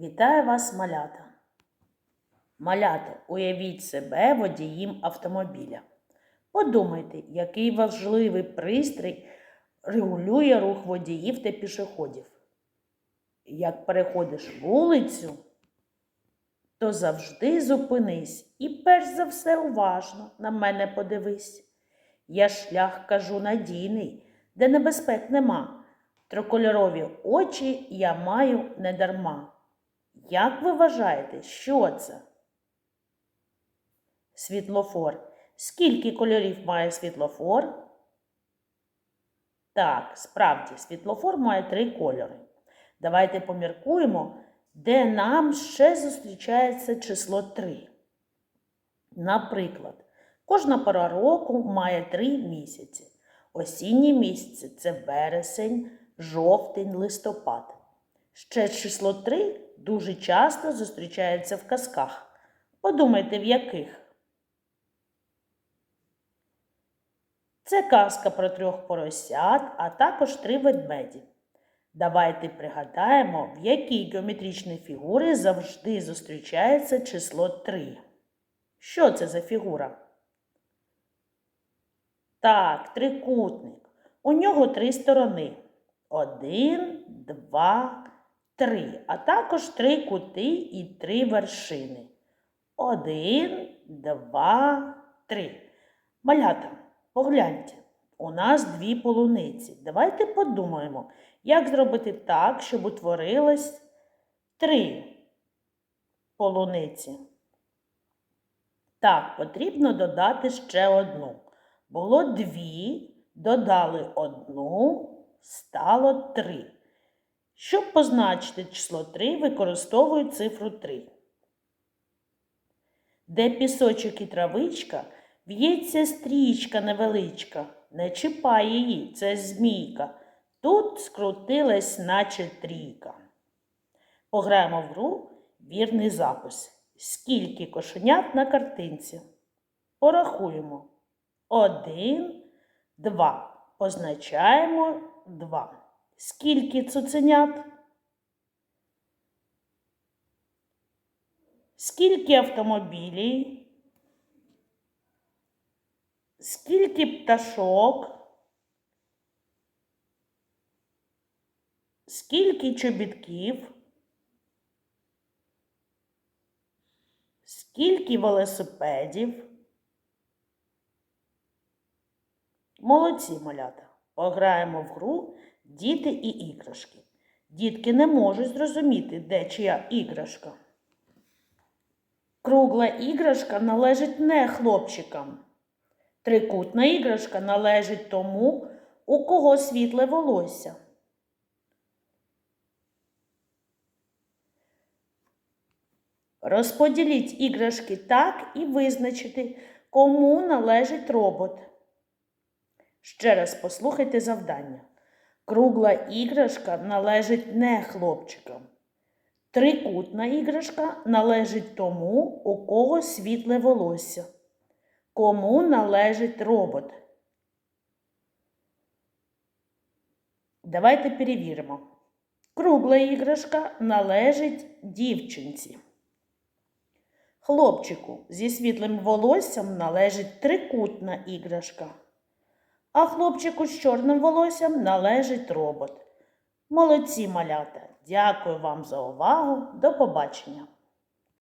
Вітаю вас, малята. Малята, уявіть себе водієм автомобіля. Подумайте, який важливий пристрій регулює рух водіїв та пішоходів. Як переходиш вулицю, то завжди зупинись і перш за все уважно на мене подивись. Я шлях кажу надійний, де небезпек нема. Трикольорові очі я маю недарма. Як ви вважаєте, що це? Світлофор. Скільки кольорів має світлофор? Так, справді, світлофор має три кольори. Давайте поміркуємо, де нам ще зустрічається число 3. Наприклад, кожна пора року має три місяці. Осінні місяці це вересень, жовтень, листопад. Ще число 3 дуже часто зустрічається в казках. Подумайте, в яких? Це казка про трьох поросят, а також три ведмеді. Давайте пригадаємо, в якій геометричній фігурі завжди зустрічається число 3. Що це за фігура? Так, трикутник. У нього три сторони. Один, два, три. А також три кути і три вершини. Один, два, три. Малята, погляньте, у нас дві полуниці. Давайте подумаємо, як зробити так, щоб утворилось три полуниці. Так, потрібно додати ще одну. Було дві, додали одну, стало три. Щоб позначити число 3, використовую цифру 3. Де пісочок і травичка, в'ється стрічка невеличка. Не чіпай її, це змійка. Тут скрутилась, наче трійка. Пограємо в гру вірний запис. Скільки кошенят на картинці? Порахуємо. Один, два. Позначаємо два. Скільки цуценят? Скільки автомобілів? Скільки пташок? Скільки чобітків? Скільки велосипедів? Молодці малята. Пограємо в гру діти і іграшки. Дітки не можуть зрозуміти, де чия іграшка. Кругла іграшка належить не хлопчикам. Трикутна іграшка належить тому, у кого світле волосся. Розподіліть іграшки так і визначити, кому належить робот. Ще раз послухайте завдання. Кругла іграшка належить не хлопчикам. Трикутна іграшка належить тому, у кого світле волосся. Кому належить робот? Давайте перевіримо. Кругла іграшка належить дівчинці. Хлопчику зі світлим волоссям належить трикутна іграшка. А хлопчику з чорним волоссям належить робот. Молодці малята! Дякую вам за увагу. До побачення!